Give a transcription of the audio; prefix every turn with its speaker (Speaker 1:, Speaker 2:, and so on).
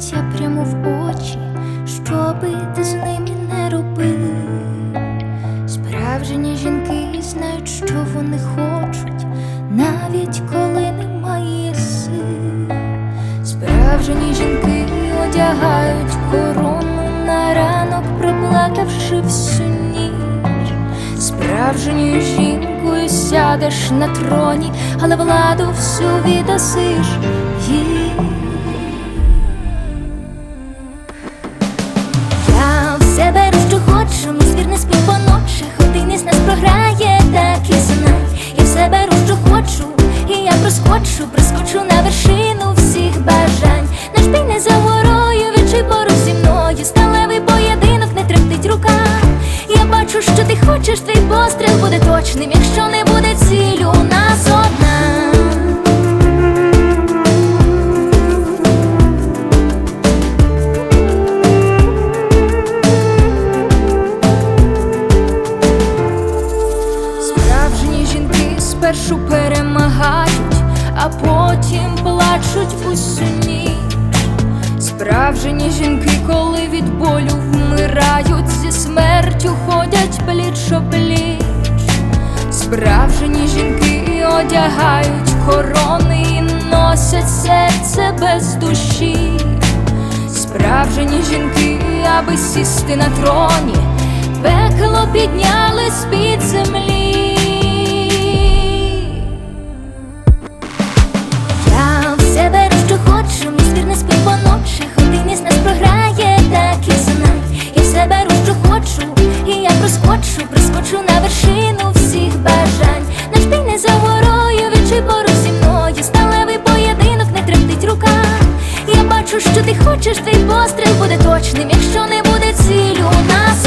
Speaker 1: життя прямо в очі, що би ти з ними не робив. Справжні жінки знають, що вони хочуть, навіть коли немає сил. Справжні жінки одягають корону на ранок, проплакавши всю ніч. Справжньою жінкою сядеш на троні, але владу всю віддасиш їй. Бачу, що ти хочеш, твій постріл буде точним Якщо не буде цілі, у нас одна Справжні жінки спершу перемагають, а потім плачуть усю ніч. Справжні жінки, коли від болю вмирають, зі смертю ходять пліч опліч. Справжні жінки одягають корони і носять серце без душі. Справжні жінки, аби сісти на троні, пекло підняли з-під я проскочу, проскочу на вершину всіх бажань Наш бій не за ворою, відчуй поруч зі мною Сталевий поєдинок не тремтить рука. Я бачу, що ти хочеш, твій постріл буде точним Якщо не буде цілю у нас